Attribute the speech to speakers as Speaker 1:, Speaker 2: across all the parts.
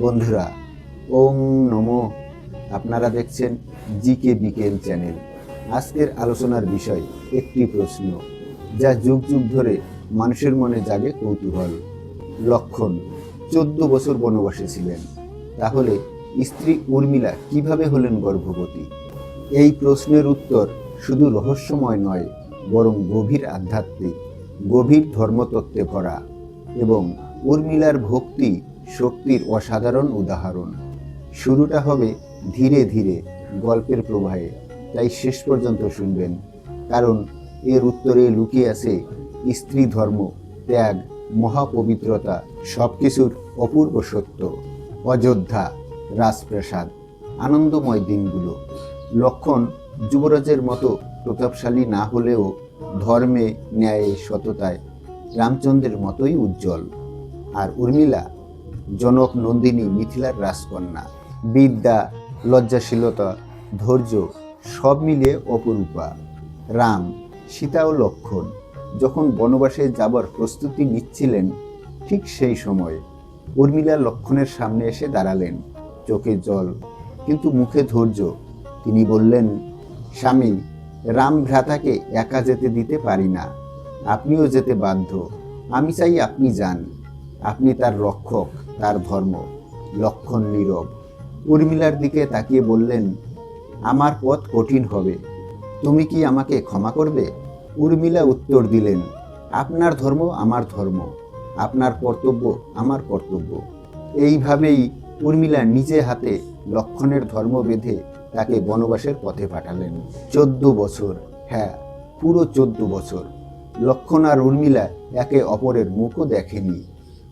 Speaker 1: বন্ধুরা ওম নমো। আপনারা দেখছেন জিকে বিকেল চ্যানেল। আজকের আলোচনার বিষয় একটি প্রশ্ন, যা যুগ যুগ ধরে মানুষের মনে জাগে কৌতূহল। লক্ষণ, চোদ্দ বছর বনবাসে ছিলেন। তাহলে স্ত্রী উর্মিলা কীভাবে হলেন গর্ভবতী? এই প্রশ্নের উত্তর শুধু রহস্যময় নয়, বরং গভীর আধ্যাত্মিক, গভীর ধর্মতত্ত্বে ভরা এবং উর্মিলার ভক্তি শক্তির অসাধারণ উদাহরণ। শুরুটা হবে ধীরে ধীরে গল্পের প্রবাহে, তাই শেষ পর্যন্ত শুনবেন। কারণ এর উত্তরে লুকিয়ে আছে স্ত্রী ধর্ম, ত্যাগ, মহাপবিত্রতা সব কিছুর অপূর্ব সত্য, অযোধ্যা, রাজপ্রাসাদ, আনন্দময় দিনগুলো। লক্ষণ যুবরাজের মতো প্রতাপশালী না হলেও ধর্মে, ন্যায়ে, সততায় রামচন্দ্রের মতোই উজ্জ্বল। আর উর্মিলা জনক নন্দিনী মিথিলার রাজকন্যা, বিদ্যা, লজ্জাশীলতা, ধৈর্য সব মিলিয়ে অপরূপা। রাম, সীতা ও লক্ষণ যখন বনবাসে যাবার প্রস্তুতি নিচ্ছিলেন, ঠিক সেই সময় উর্মিলা লক্ষণের সামনে এসে দাঁড়ালেন, চোখে জল কিন্তু মুখে ধৈর্য। তিনি বললেন, স্বামী রাম ভ্রাতাকে একা যেতে দিতে পারি না। আপনিও যেতে বাধ্য। আমি চাই আপনি যান। আপনি তার রক্ষক। তার ধর্ম, লক্ষণ নীরব। উর্মিলার দিকে তাকিয়ে বললেন, আমার পথ কঠিন হবে। তুমি কি আমাকে ক্ষমা করবে? উর্মিলা উত্তর দিলেন, আপনার ধর্ম আমার ধর্ম, আপনার কর্তব্য আমার কর্তব্য। এইভাবেই উর্মিলা নিজে হাতে লক্ষণের ধর্ম বেঁধে তাকে বনবাসের পথে পাঠালেন। চোদ্দ বছর হ্যাঁ পুরো চোদ্দ বছর। লক্ষণ আর উর্মিলা একে অপরের মুখও দেখেনি।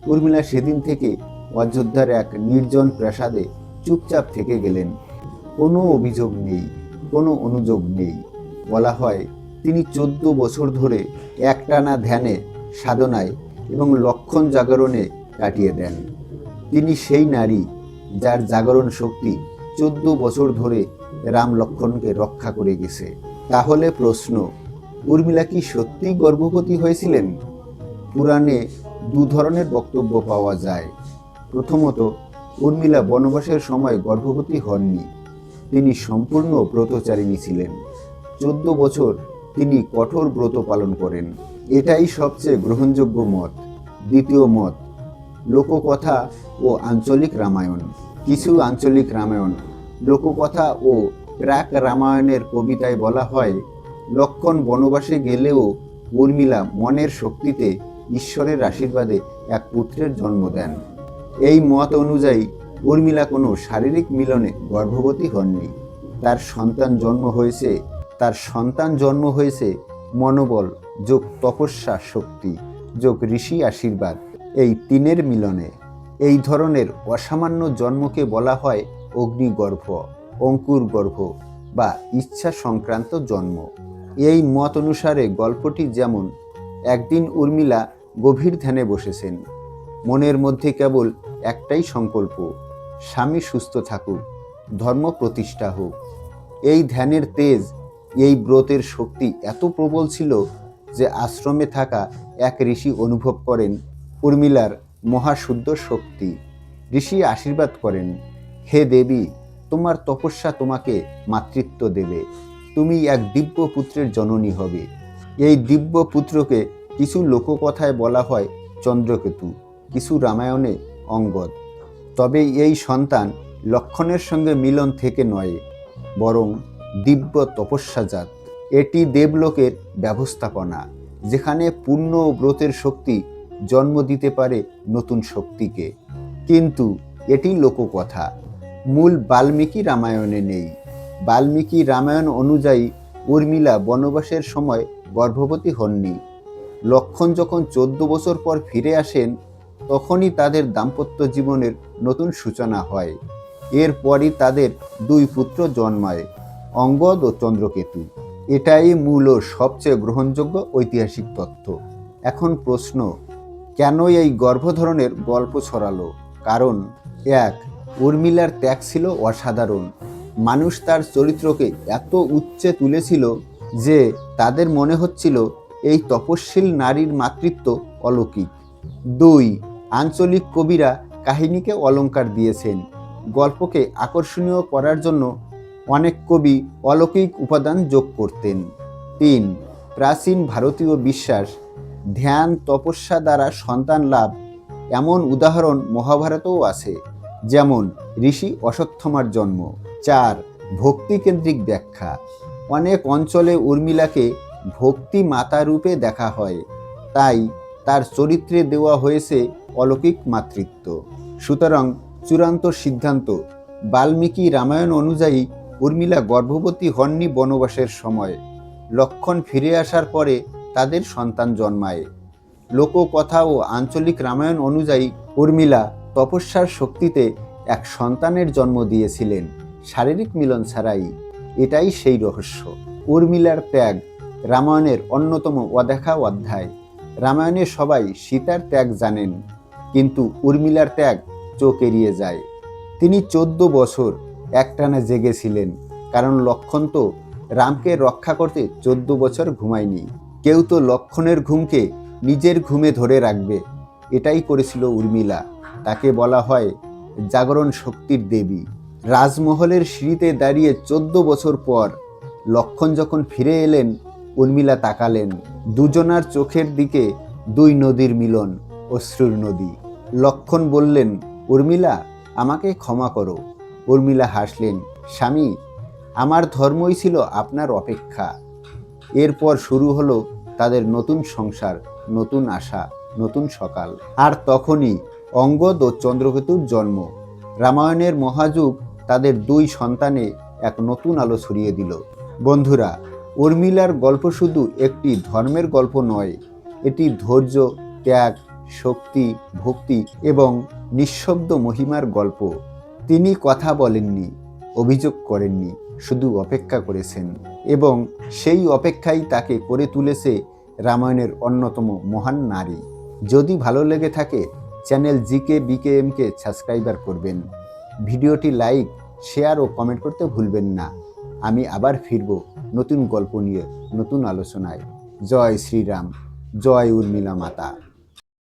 Speaker 1: উর্মিলা সেদিন থেকে অযোধ্যার এক নির্জন প্রাসাদে চুপচাপ থেকে গেলেন। কোনো অভিযোগ নেই, কোনো অনুযোগ নেই। বলা হয়, তিনি চোদ্দ বছর ধরে একটানা ধ্যানে, সাধনায় এবং লক্ষণ জাগরণে কাটিয়ে দেন। তিনি সেই নারী যার জাগরণ শক্তি চোদ্দ বছর ধরে রাম লক্ষণকে রক্ষা করে গেছে। তাহলে প্রশ্ন, উর্মিলা কি সত্যিই গর্ভবতী হয়েছিলেন? পুরাণে দু ধরনের বক্তব্য পাওয়া যায়। প্রথমত, উর্মিলা বনবাসের সময় গর্ভবতী হননি। তিনি সম্পূর্ণ ব্রতচারিণী ছিলেন। চোদ্দ বছর তিনি কঠোর ব্রত পালন করেন। এটাই সবচেয়ে গ্রহণযোগ্য মত। দ্বিতীয় মত, লোককথা ও আঞ্চলিক রামায়ণ। কিছু আঞ্চলিক রামায়ণ, লোককথা ও প্রাক রামায়ণের কবিতায় বলা হয়, লক্ষণ বনবাসে গেলেও উর্মিলা মনের শক্তিতে ঈশ্বরের আশীর্বাদে এক পুত্রের জন্ম দেন। এই মত অনুযায়ী উর্মিলা কোনো শারীরিক মিলনে গর্ভবতী হননি। তার সন্তান জন্ম হয়েছে, তার সন্তান জন্ম হয়েছে মনোবল যোগ তপস্যা শক্তি যোগ ঋষি আশীর্বাদ এই তিনের মিলনে। এই ধরনের অসামান্য জন্মকে বলা হয় অগ্নিগর্ভ, অঙ্কুর গর্ভ বা ইচ্ছা সংক্রান্ত জন্ম। এই মত অনুসারে গল্পটি যেমন, একদিন উর্মিলা গভীর ধ্যানে বসেছেন। মনের মধ্যে কেবল একটাই সংকল্প, স্বামী সুস্থ থাকুক, ধর্ম প্রতিষ্ঠা হোক। এই ধ্যানের তেজ, এই ব্রতের শক্তি এত প্রবল ছিল যে আশ্রমে থাকা এক ঋষি অনুভব করেন, উর্মিলার মহাশুদ্ধ শক্তি। ঋষি আশীর্বাদ করেন, হে দেবী, তোমার তপস্যা তোমাকে মাতৃত্ব দেবে। তুমি এক দিব্য পুত্রের জননী হবে। এই দিব্য পুত্রকে কিছু লোককথায় বলা হয় চন্দ্রকেতু, কিছু রামায়ণে অঙ্গদ। তবে এই সন্তান লক্ষণের সঙ্গে মিলন থেকে নয়, বরং দিব্য তপস্যাজাত। এটি দেবলোকের ব্যবস্থাপনা, যেখানে পূর্ণ ব্রতের শক্তি জন্ম দিতে পারে নতুন শক্তিকে। কিন্তু এটি লোককথা। মূল বাল্মীকি রামায়ণে নেই। বাল্মীকি রামায়ণ অনুযায়ী উর্মিলা বনবাসের সময় গর্ভবতী হননি। লক্ষণ যখন চোদ্দ বছর পর ফিরে আসেন তখনই তাদের দাম্পত্য জীবনের নতুন সূচনা হয়। এরপরই তাদের দুই পুত্র জন্মায়, অঙ্গদ ও চন্দ্রকেতু। এটাই মূল ও সবচেয়ে গ্রহণযোগ্য ঐতিহাসিক তথ্য। এখন প্রশ্ন কেন এই গর্ভধারণের গল্প ছড়ালো? কারণ, এক, উর্মিলার ত্যাগ ছিল অসাধারণ। মানুষ তার চরিত্রকে এত উচ্চে তুলেছিল যে তাদের মনে হচ্ছিল এই তপস্বীল নারীর মাতৃত্ব অলৌকিক। দুই আঞ্চলিক কবিরা কাহিনীকে অলঙ্কার দিয়েছেন। গল্পকে আকর্ষণীয় করার জন্য অনেক কবি অলৌকিক উপাদান যোগ করতেন। তিন, প্রাচীন ভারতীয় বিশ্বাস, ধ্যান, তপস্যা দ্বারা সন্তান লাভ এমন উদাহরণ মহাভারতেও আছে, যেমন ঋষি অশ্বত্থমার জন্ম। চার, ভক্তিকেন্দ্রিক ব্যাখ্যা। অনেক অঞ্চলে উর্মিলাকে ভক্তি মাতা রূপে দেখা হয়। তাই তার চরিত্রে দেওয়া হয়েছে অলৌকিক মাতৃত্ব। সুতরাং চূড়ান্ত সিদ্ধান্ত বাল্মীকি রামায়ণ অনুযায়ী উর্মিলা গর্ভবতী হননি বনবাসের সময়। লক্ষণ ফিরে আসার পরে তাদের সন্তান জন্মায়। লোককথা ও আঞ্চলিক রামায়ণ অনুযায়ী উর্মিলা তপস্যার শক্তিতে এক সন্তানের জন্ম দিয়েছিলেন, শারীরিক মিলন ছাড়াই। এটাই সেই রহস্য। উর্মিলার ত্যাগ রামায়ণের অন্যতম অদেখা অধ্যায়। রামায়ণে সবাই সীতার ত্যাগ জানেন, কিন্তু উর্মিলার ত্যাগ চোখ এড়িয়ে যায়। তিনি চোদ্দ বছর একটানা জেগেছিলেন, কারণ লক্ষণ তো রামকে রক্ষা করতে চোদ্দ বছর ঘুমায়নি। কেউ তো লক্ষণের ঘুমকে নিজের ঘুমে ধরে রাখবে, এটাই করেছিল উর্মিলা। তাকে বলা হয় জাগরণ শক্তির দেবী। রাজমহলের সিঁড়িতে দাঁড়িয়ে চোদ্দ বছর পর লক্ষণ যখন ফিরে এলেন উর্মিলা তাকালেন। দুজনার চোখের দিকে দুই নদীর মিলন অশ্রুর নদী। লক্ষণ বললেন, উর্মিলা, আমাকে ক্ষমা করো। উর্মিলা হাসলেন, স্বামী, আমার ধর্মই ছিল আপনার অপেক্ষা। এরপর শুরু হলো তাদের নতুন সংসার, নতুন আশা, নতুন সকাল। আর তখনই অঙ্গদ ও চন্দ্রকেতুর জন্ম। রামায়ণের মহাযুগ তাদের দুই সন্তানে এক নতুন আলো ছড়িয়ে দিল। বন্ধুরা উর্মিলার গল্প শুধু একটি ধর্মের গল্প নয়, এটি ধৈর্য, ত্যাগ, শক্তি, ভক্তি এবং নিঃশব্দ মহিমার গল্প। তিনি কথা বলেননি, অভিযোগ করেননি, শুধু অপেক্ষা করেছেন এবং সেই অপেক্ষাই তাকে করে তুলেছে রামায়ণের অন্যতম মহান নারী। যদি ভালো লেগে থাকে, চ্যানেল জিকে বিকেএমকে সাবস্ক্রাইবার করবেন। ভিডিওটি লাইক, শেয়ার ও কমেন্ট করতে ভুলবেন না। আমি আবার ফিরব। নতুন গল্প নিয়ে নতুন আলোচনায়। জয় শ্রীরাম জয় উর্মিলা মাতা।